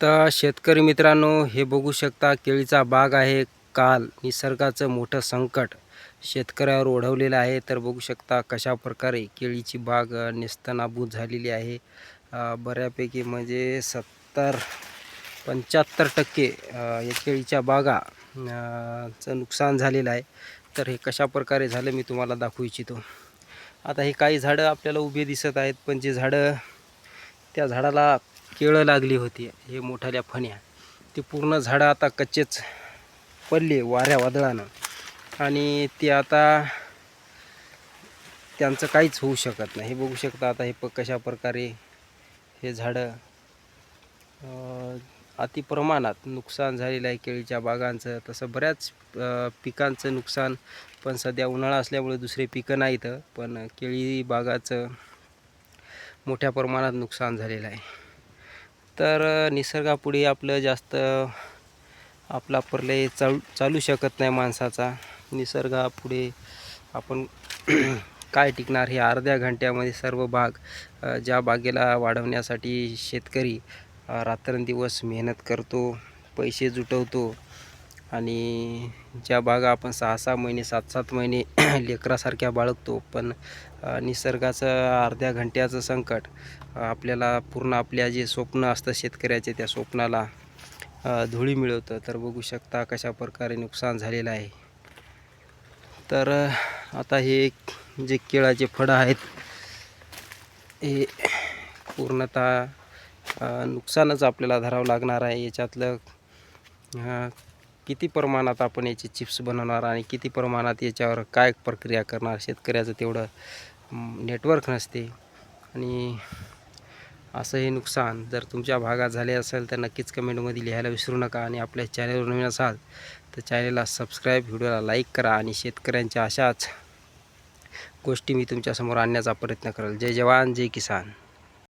तर शेतकरी मित्रांनो हे बघू शकता केळीचा बाग आहे. काल निसर्गाचं मोठं संकट शेतकऱ्यावर ओढवलेलं आहे. तर बघू शकता कशा प्रकारे केळीची बाग नेस्तनाबूत झालेली आहे. बऱ्यापैकी म्हणजे सत्तर पंच्याहत्तर टक्के या केळीच्या बागा चं नुकसान झालेलं आहे. तर हे कशा प्रकारे झालं मी तुम्हाला दाखवू इच्छितो. आता हे काही झाडं आपल्याला उभे दिसत आहेत पण जे झाडं त्या झाडाला केळं लागली होती हे मोठाल्या फण्या. ते पूर्ण झाडं आता कच्चेच पडले वाऱ्या वादळानं. आणि ते आता त्यांचं काहीच होऊ शकत नाही. हे बघू शकता आता हे प कशा प्रकारे हे झाडं अतिप्रमाणात नुकसान झालेलं आहे केळीच्या बागांचं. तसं बऱ्याच पिकांचं नुकसान पण सध्या उन्हाळा असल्यामुळे दुसरे पिकं नाहीत पण केळी बागाचं मोठ्या प्रमाणात नुकसान झालेलं आहे. तर निसर्गापुढे आपलं जास्त आपला परले चालू चालू शकत नाही माणसाचा. निसर्गापुढे आपण काय टिकणार हे अर्ध्या घंट्यामध्ये सर्व बाग ज्या बागेला वाढवण्यासाठी शेतकरी रात्रंदिवस मेहनत करतो पैसे जुटवतो आणि ज्या बागा आपण सहा सहा महिने सात सात महिने लेकरासारख्या बाळगतो पण निसर्गाचं अर्ध्या घंट्याचं संकट आपल्याला पूर्ण आपल्या जे स्वप्न असतं शेतकऱ्याचे त्या स्वप्नाला धुळी मिळवतं. तर बघू शकता कशा प्रकारे नुकसान झालेलं आहे. तर आता हे जे केळाचे फळं आहेत हे पूर्णतः नुकसानच आपल्याला धरावं लागणार आहे. याच्यातलं किती प्रमाणात आपण याचे चिप्स बनवणार आणि किती प्रमाणात याच्यावर काय प्रक्रिया करणार? शेतकऱ्याचं तेवढं नेटवर्क नसते. आणि असं हे नुकसान जर तुमच्या भागात झाले असेल तर नक्कीच कमेंटमध्ये लिहायला विसरू नका आणि आपल्या चॅनलवर नवीन असाल तर चॅनलला सबस्क्राईब व्हिडिओला लाईक करा आणि शेतकऱ्यांच्या अशाच गोष्टी मी तुमच्यासमोर आणण्याचा प्रयत्न करेल. जय जवान जय किसान.